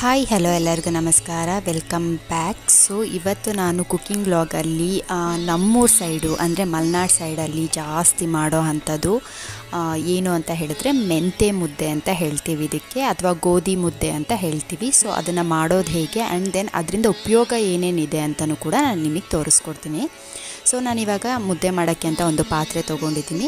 Hi hello ಎಲ್ಲರಿಗೂ ನಮಸ್ಕಾರ. Welcome back so ಇವತ್ತು ನಾನು ಕುಕ್ಕಿಂಗ್ ಬ್ಲಾಗಲ್ಲಿ ನಮ್ಮೂರು ಸೈಡು ಅಂದರೆ ಮಲೆನಾಡು ಸೈಡಲ್ಲಿ ಜಾಸ್ತಿ ಮಾಡೋ ಅಂಥದ್ದು ಏನು ಅಂತ ಹೇಳಿದ್ರೆ ಮೆಂತೆ ಮುದ್ದೆ ಅಂತ ಹೇಳ್ತೀವಿ ಇದಕ್ಕೆ, ಅಥವಾ ಗೋಧಿ ಮುದ್ದೆ ಅಂತ ಹೇಳ್ತೀವಿ. ಸೊ ಅದನ್ನು ಮಾಡೋದು ಹೇಗೆ? ಆ್ಯಂಡ್ ದೆನ್ ಅದರಿಂದ ಉಪಯೋಗ ಏನೇನಿದೆ ಅಂತಲೂ ಕೂಡ ನಾನು ನಿಮಗೆ ತೋರಿಸ್ಕೊಡ್ತೀನಿ. ಸೊ ನಾನಿವಾಗ ಮುದ್ದೆ ಮಾಡೋಕ್ಕೆ ಅಂತ ಒಂದು ಪಾತ್ರೆ ತೊಗೊಂಡಿದ್ದೀನಿ.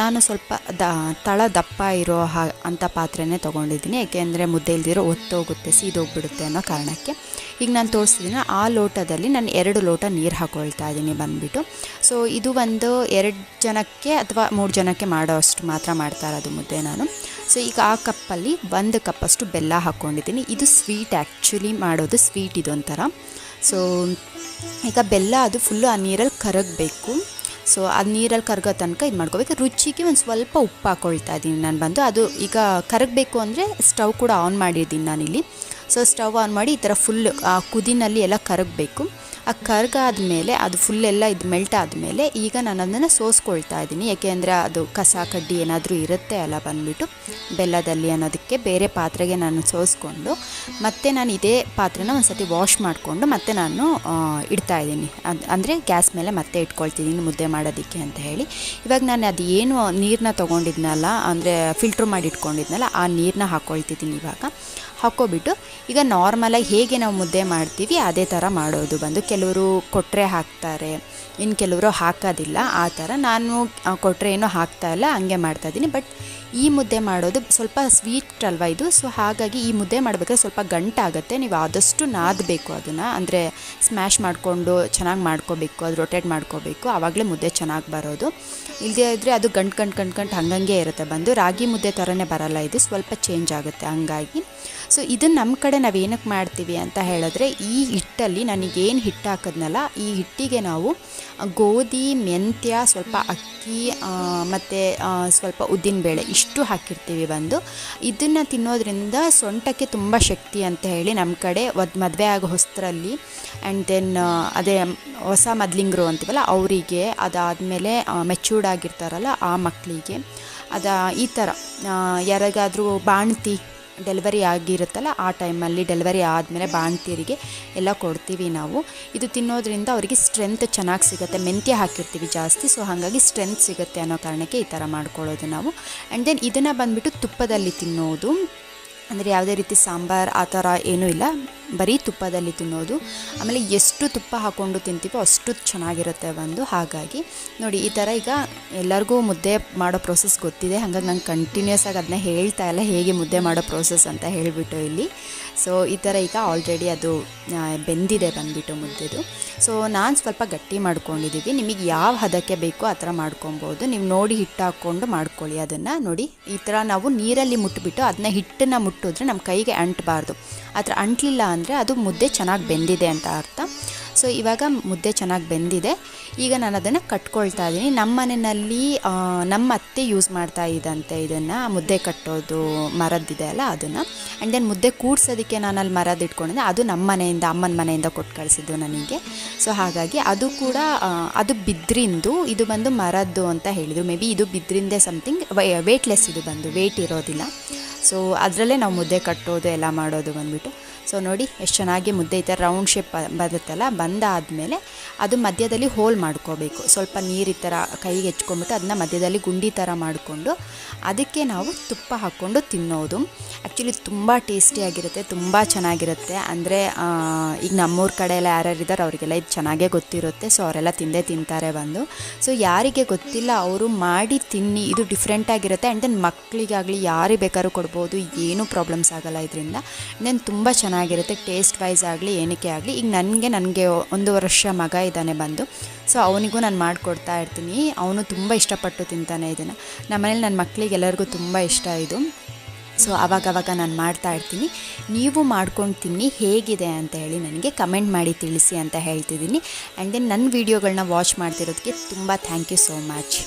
ನಾನು ಸ್ವಲ್ಪ ದ, ತಳ ದಪ್ಪ ಇರೋ ಹಾ ಅಂಥ ಪಾತ್ರೆನೇ ತೊಗೊಂಡಿದ್ದೀನಿ. ಯಾಕೆಂದರೆ ಮುದ್ದೆ ಇಲ್ದಿರೋ ಒತ್ತೋಗುತ್ತೆ ಸೀದೋಗ್ಬಿಡುತ್ತೆ ಅನ್ನೋ ಕಾರಣಕ್ಕೆ. ಈಗ ನಾನು ತೋರಿಸ್ತಿದ್ದೀನಿ ಆ ಲೋಟದಲ್ಲಿ ನಾನು ಎರಡು ಲೋಟ ನೀರು ಹಾಕ್ಕೊಳ್ತಾ ಇದ್ದೀನಿ ಬಂದುಬಿಟ್ಟು. ಸೊ ಇದು ಒಂದು ಎರಡು ಜನಕ್ಕೆ ಅಥವಾ ಮೂರು ಜನಕ್ಕೆ ಮಾಡೋ ಅಷ್ಟು ಮಾತ್ರ ಮಾಡ್ತಾ ಇರೋದು ಮುದ್ದೆ ನಾನು. ಸೊ ಈಗ ಆ ಕಪ್ಪಲ್ಲಿ ಒಂದು ಕಪ್ಪಷ್ಟು ಬೆಲ್ಲ ಹಾಕ್ಕೊಂಡಿದ್ದೀನಿ ಇದು ಸ್ವೀಟ್ ಆ್ಯಕ್ಚುಲಿ ಮಾಡೋದು ಸ್ವೀಟ್ ಇದೊಂಥರ. ಸೊ ಈಗ ಬೆಲ್ಲ ಅದು ಫುಲ್ಲು ಆ ನೀರಲ್ಲಿ ಕರಗಬೇಕು. ಸೊ ಆ ನೀರಲ್ಲಿ ಕರಗೋ ತನಕ ಇದು ಮಾಡ್ಕೋಬೇಕು ರುಚಿಗೆ ಒಂದು ಸ್ವಲ್ಪ ಉಪ್ಪು ಹಾಕ್ಕೊಳ್ತಾ ಇದ್ದೀನಿ ನಾನು ಬಂದು. ಅದು ಈಗ ಕರಗಬೇಕು ಅಂದರೆ ಸ್ಟವ್ ಕೂಡ ಆನ್ ಮಾಡಿದ್ದೀನಿ ನಾನಿಲ್ಲಿ. ಸೊ ಸ್ಟವ್ ಆನ್ ಮಾಡಿ ಈ ಥರ ಫುಲ್ ಆ ಕುದಿನಲ್ಲಿ ಎಲ್ಲ ಕರಗಬೇಕು. ಆ ಕರ್ಗಾದ್ಮೇಲೆ ಅದು ಫುಲ್ ಎಲ್ಲ ಇದು ಮೆಲ್ಟ್ ಆದಮೇಲೆ ಈಗ ನಾನು ಅದನ್ನು ಸೋಸ್ಕೊಳ್ತಾ ಇದ್ದೀನಿ. ಯಾಕೆಂದರೆ ಅದು ಕಸ, ಕಡ್ಡಿ ಏನಾದರೂ ಇರುತ್ತೆ ಅಲ್ಲ ಬಂದುಬಿಟ್ಟು, ಬೆಲ್ಲದಲ್ಲಿ ಅನ್ನೋದಕ್ಕೆ. ಬೇರೆ ಪಾತ್ರೆಗೆ ನಾನು ಸೋಸ್ಕೊಂಡು, ಮತ್ತೆ ನಾನು ಇದೇ ಪಾತ್ರೆನ ಒಂದು ಸತಿ ವಾಶ್ ಮಾಡಿಕೊಂಡು ಮತ್ತೆ ನಾನು ಇಡ್ತಾ ಇದ್ದೀನಿ. ಅದು, ಅಂದರೆ ಗ್ಯಾಸ್ ಮೇಲೆ ಮತ್ತೆ ಇಟ್ಕೊಳ್ತಿದ್ದೀನಿ ಮುದ್ದೆ ಮಾಡೋದಕ್ಕೆ ಅಂತ ಹೇಳಿ. ಇವಾಗ ನಾನು ಅದು ಏನು ನೀರನ್ನ ತೊಗೊಂಡಿದ್ನಲ್ಲ, ಅಂದರೆ ಫಿಲ್ಟ್ರ್ ಮಾಡಿ ಇಟ್ಕೊಂಡಿದ್ನಲ್ಲ, ಆ ನೀರನ್ನ ಹಾಕ್ಕೊಳ್ತಿದ್ದೀನಿ ಇವಾಗ. ಹಾಕ್ಕೊಬಿಟ್ಟು ಈಗ ನಾರ್ಮಲಾಗಿ ಹೇಗೆ ನಾವು ಮುದ್ದೆ ಮಾಡ್ತೀವಿ, ಅದೇ ಥರ ಮಾಡೋದು ಬಂದು. ಕೆಲವರು ಕೊಟ್ಟರೆ ಹಾಕ್ತಾರೆ ಇನ್ನು ಕೆಲವರು ಹಾಕೋದಿಲ್ಲ, ಆ ಥರ ನಾನು ಕೊಟ್ಟರೆ ಏನೂ ಹಾಕ್ತಾ ಇಲ್ಲ, ಹಂಗೆ ಮಾಡ್ತಾಯಿದ್ದೀನಿ ಬಟ್ ಈ ಮುದ್ದೆ ಮಾಡೋದು ಸ್ವಲ್ಪ ಸ್ವೀಟ್ ಅಲ್ವಾ ಇದು? ಸೊ ಹಾಗಾಗಿ ಈ ಮುದ್ದೆ ಮಾಡಬೇಕಾದ್ರೆ ಸ್ವಲ್ಪ ಗಂಟಾಗುತ್ತೆ. ನೀವು ಆದಷ್ಟು ನಾದಬೇಕು ಅದನ್ನು. ಅಂದರೆ ಸ್ಮ್ಯಾಶ್ ಮಾಡಿಕೊಂಡು ಚೆನ್ನಾಗಿ ಮಾಡ್ಕೋಬೇಕು, ಅದು ರೊಟೇಟ್ ಮಾಡ್ಕೋಬೇಕು. ಆವಾಗಲೇ ಮುದ್ದೆ ಚೆನ್ನಾಗಿ ಬರೋದು. ಇಲ್ಲದೇ ಇದ್ದರೆ ಅದು ಗಂಟು ಗಂಟು ಗಂಟು ಗಂಟು ಹಂಗಂಗೆ ಇರುತ್ತೆ ಬಂದು. ರಾಗಿ ಮುದ್ದೆ ಥರನೇ ಬರಲ್ಲ ಇದು. ಸ್ವಲ್ಪ ಚೇಂಜ್ ಆಗುತ್ತೆ ಹಂಗಾಗಿ. ಸೊ ಇದನ್ನು ನಮ್ಮ ಕಡೆ ನಾವು ಏನಕ್ಕೆ ಮಾಡ್ತೀವಿ ಅಂತ ಹೇಳಿದ್ರೆ, ಈ ಹಿಟ್ಟಲ್ಲಿ ನನಗೇನು ಹಿಟ್ಟು ಹಾಕಿದ್ನಲ್ಲ, ಈ ಹಿಟ್ಟಿಗೆ ನಾವು ಗೋಧಿ, ಮೆಂತ್ಯ, ಸ್ವಲ್ಪ ಅಕ್ಕಿ ಮತ್ತು ಸ್ವಲ್ಪ ಉದ್ದಿನಬೇಳೆ ಇಷ್ಟು ಹಾಕಿರ್ತೀವಿ ಬಂದು ಇದನ್ನು ತಿನ್ನೋದ್ರಿಂದ ಸೊಂಟಕ್ಕೆ ತುಂಬ ಶಕ್ತಿ ಅಂತ ಹೇಳಿ ನಮ್ಮ ಕಡೆ ಒದ್ ಮದುವೆ ಆಗೋ ಹೊಸ್ತರಲ್ಲಿ ಆ್ಯಂಡ್ ದೆನ್ ಅದೇ ಹೊಸ ಮದ್ಲಿಂಗರು ಅಂತೀವಲ್ಲ, ಅವರಿಗೆ ಅದಾದಮೇಲೆ ಮೆಚೂರ್ಡ್ ಆಗಿರ್ತಾರಲ್ಲ ಆ ಮಕ್ಕಳಿಗೆ ಅದ, ಈ ಥರ ಯಾರಿಗಾದ್ರೂ ಬಾಣ್ತಿ ಡೆಲಿವರಿ ಆಗಿರುತ್ತಲ್ಲ, ಆ ಟೈಮಲ್ಲಿ ಡೆಲಿವರಿ ಆದಮೇಲೆ ಬಾಣ್ತಿಯರಿಗೆ ಎಲ್ಲ ಕೊಡ್ತೀವಿ ನಾವು. ಇದು ತಿನ್ನೋದ್ರಿಂದ ಅವರಿಗೆ ಸ್ಟ್ರೆಂತ್ ಚೆನ್ನಾಗಿ ಸಿಗುತ್ತೆ. ಮೆಂತ್ಯ ಹಾಕಿರ್ತೀವಿ ಜಾಸ್ತಿ ಸೊ ಹಾಗಾಗಿ ಸ್ಟ್ರೆಂತ್ ಸಿಗುತ್ತೆ ಅನ್ನೋ ಕಾರಣಕ್ಕೆ ಈ ಥರ ಮಾಡ್ಕೊಳ್ಳೋದು ನಾವು. ಆ್ಯಂಡ್ ದೆನ್ ಇದನ್ನು ಬಂದುಬಿಟ್ಟು ತುಪ್ಪದಲ್ಲಿ ತಿನ್ನೋದು. ಅಂದರೆ ಯಾವುದೇ ರೀತಿ ಸಾಂಬಾರು ಆ ಥರ ಏನೂ ಇಲ್ಲ. ಬರೀ ತುಪ್ಪದಲ್ಲಿ ತಿನ್ನೋದು. ಆಮೇಲೆ ಎಷ್ಟು ತುಪ್ಪ ಹಾಕ್ಕೊಂಡು ತಿಂತೀವೋ ಅಷ್ಟು ಚೆನ್ನಾಗಿರುತ್ತೆ ಒಂದು. ಹಾಗಾಗಿ ನೋಡಿ, ಈ ಥರ ಈಗ ಎಲ್ಲರಿಗೂ ಮುದ್ದೆ ಮಾಡೋ ಪ್ರೋಸೆಸ್ ಗೊತ್ತಿದೆ. ಹಾಗಾಗಿ ನಂಗೆ ಕಂಟಿನ್ಯೂಸ್ ಆಗಿ ಅದನ್ನ ಹೇಳ್ತಾ ಇಲ್ಲ, ಹೇಗೆ ಮುದ್ದೆ ಮಾಡೋ ಪ್ರೋಸೆಸ್ ಅಂತ ಹೇಳಿಬಿಟ್ಟು ಇಲ್ಲಿ. ಸೊ ಈ ಥರ ಈಗ ಆಲ್ರೆಡಿ ಅದು ಬೆಂದಿದೆ ಬಂದುಬಿಟ್ಟು ಮುದ್ದೆದು. ಸೊ ನಾನು ಸ್ವಲ್ಪ ಗಟ್ಟಿ ಮಾಡ್ಕೊಂಡಿದ್ದೀವಿ ನಿಮಗೆ ಯಾವ ಹದಕ್ಕೆ ಬೇಕೋ ಆ ಥರ ಮಾಡ್ಕೊಬೋದು. ನೀವು ನೋಡಿ ಹಿಟ್ಟು ಹಾಕ್ಕೊಂಡು ಮಾಡ್ಕೊಳ್ಳಿ ಅದನ್ನು. ನೋಡಿ, ಈ ಥರ ನಾವು ನೀರಲ್ಲಿ ಮುಟ್ಬಿಟ್ಟು ಅದನ್ನ ಹಿಟ್ಟನ್ನು ಮುಟ್ಟಿದ್ರೆ ನಮ್ಮ ಕೈಗೆ ಅಂಟಬಾರ್ದು. ಆ ಥರ ಅಂಟಲಿಲ್ಲ ಅಂದರೆ ಅದು ಮುದ್ದೆ ಚೆನ್ನಾಗಿ ಬೆಂದಿದೆ ಅಂತ ಅರ್ಥ. ಸೊ ಇವಾಗ ಮುದ್ದೆ ಚೆನ್ನಾಗಿ ಬೆಂದಿದೆ. ಈಗ ನಾನು ಅದನ್ನು ಕಟ್ಕೊಳ್ತಾ ಇದ್ದೀನಿ. ನಮ್ಮ ಮನೆಯಲ್ಲಿ ನಮ್ಮ ಅತ್ತೆ ಯೂಸ್ ಮಾಡ್ತಾ ಇದ್ದಂತೆ ಇದನ್ನು. ಮುದ್ದೆ ಕಟ್ಟೋದು ಮರದ್ದಿದೆ ಅಲ್ಲ ಅದನ್ನು. ಆ್ಯಂಡ್ ದೆನ್ ಮುದ್ದೆ ಕೂಡ್ಸೋದಕ್ಕೆ ನಾನು ಅಲ್ಲಿ ಮರದ ಇಟ್ಕೊಂಡಿದ್ದೆ. ಅದು ನಮ್ಮ ಮನೆಯಿಂದ, ಅಮ್ಮನ ಮನೆಯಿಂದ ಕೊಟ್ಟು ಕಳಿಸಿದ್ದು ನನಗೆ. ಸೊ ಹಾಗಾಗಿ ಅದು ಕೂಡ ಅದು ಬಿದ್ರಿಂದು, ಇದು ಬಂದು ಮರದ್ದು ಅಂತ ಹೇಳಿದರು. ಮೇ ಬಿ ಇದು ಬಿದ್ರಿಂದೆ ಸಮಥಿಂಗ್ ವೇಟ್ಲೆಸ್ ಇದು ಬಂದು ವೇಟ್ ಇರೋದಿಲ್ಲ. ಸೊ ಅದರಲ್ಲೇ ನಾವು ಮುದ್ದೆ ಕಟ್ಟೋದು, ಎಲ್ಲ ಮಾಡೋದು ಬಂದ್ಬಿಟ್ಟು. ಸೊ ನೋಡಿ, ಎಷ್ಟು ಚೆನ್ನಾಗಿ ಮುದ್ದೆ ಈ ಥರ ರೌಂಡ್ ಶೇಪ್ ಬರುತ್ತಲ್ಲ, ಬಂದಾದಮೇಲೆ ಅದು ಮಧ್ಯದಲ್ಲಿ ಹೋಲ್ ಮಾಡ್ಕೋಬೇಕು. ಸ್ವಲ್ಪ ನೀರು ಈ ಥರ ಕೈಗೆ ಹೆಚ್ಕೊಂಡ್ಬಿಟ್ಟು ಅದನ್ನ ಮಧ್ಯದಲ್ಲಿ ಗುಂಡಿ ಥರ ಮಾಡಿಕೊಂಡು ಅದಕ್ಕೆ ನಾವು ತುಪ್ಪ ಹಾಕ್ಕೊಂಡು ತಿನ್ನೋದು. ಆ್ಯಕ್ಚುಲಿ ತುಂಬ ಟೇಸ್ಟಿಯಾಗಿರುತ್ತೆ ತುಂಬ ಚೆನ್ನಾಗಿರುತ್ತೆ. ಅಂದರೆ ಈಗ ನಮ್ಮೂರ ಕಡೆ ಎಲ್ಲ ಯಾರ್ಯಾರು ಇದ್ದಾರೆ ಅವರಿಗೆಲ್ಲ ಇದು ಚೆನ್ನಾಗೇ ಗೊತ್ತಿರುತ್ತೆ. ಸೊ ಅವರೆಲ್ಲ ತಿಂದೇ ತಿಂತಾರೆ ಬಂದು. ಸೊ ಯಾರಿಗೆ ಗೊತ್ತಿಲ್ಲ, ಅವರು ಮಾಡಿ ತಿನ್ನಿ, ಇದು ಡಿಫ್ರೆಂಟಾಗಿರುತ್ತೆ ಆ್ಯಂಡ್ ದೆನ್ ಮಕ್ಕಳಿಗಾಗಲಿ ಯಾರಿಗೆ ಬೇಕಾದ್ರೂ ಕೊಡ್ಬೋದು, ಏನೂ ಪ್ರಾಬ್ಲಮ್ಸ್ ಆಗಲ್ಲ ಇದರಿಂದ. ದೆನ್ ತುಂಬ ಚೆನ್ನಾಗಿರುತ್ತೆ ಟೇಸ್ಟ್ ವೈಸ್ ಆಗಲಿ, ಏನಕ್ಕೆ ಆಗಲಿ. ಈಗ ನನಗೆ ನನಗೆ ಒಂದು ವರ್ಷ ಮಗ ಇದ್ದಾನೆ ಬಂದು. ಸೊ ಅವನಿಗೂ ನಾನು ಮಾಡಿಕೊಡ್ತಾ ಇರ್ತೀನಿ. ಅವನು ತುಂಬ ಇಷ್ಟಪಟ್ಟು ತಿಂತಾನೆ ಇದನ್ನು. ನಮ್ಮನೇಲಿ ನನ್ನ ಮಕ್ಕಳಿಗೆ ಎಲ್ಲರಿಗೂ ತುಂಬ ಇಷ್ಟ ಇದು. ಸೊ ಆವಾಗವಾಗ ನಾನು ಮಾಡ್ತಾ ಇರ್ತೀನಿ. ನೀವು ಮಾಡ್ಕೊಂಡು ತಿನ್ನಿ, ಹೇಗಿದೆ ಅಂತ ಹೇಳಿ ನನಗೆ ಕಮೆಂಟ್ ಮಾಡಿ ತಿಳಿಸಿ ಅಂತ ಹೇಳ್ತಿದ್ದೀನಿ. ಆ್ಯಂಡ್ ದೆನ್ ನನ್ನ ವೀಡಿಯೋಗಳನ್ನ ವಾಚ್ ಮಾಡ್ತಿರೋದಕ್ಕೆ ತುಂಬ ಥ್ಯಾಂಕ್ ಯು ಸೋ ಮಚ್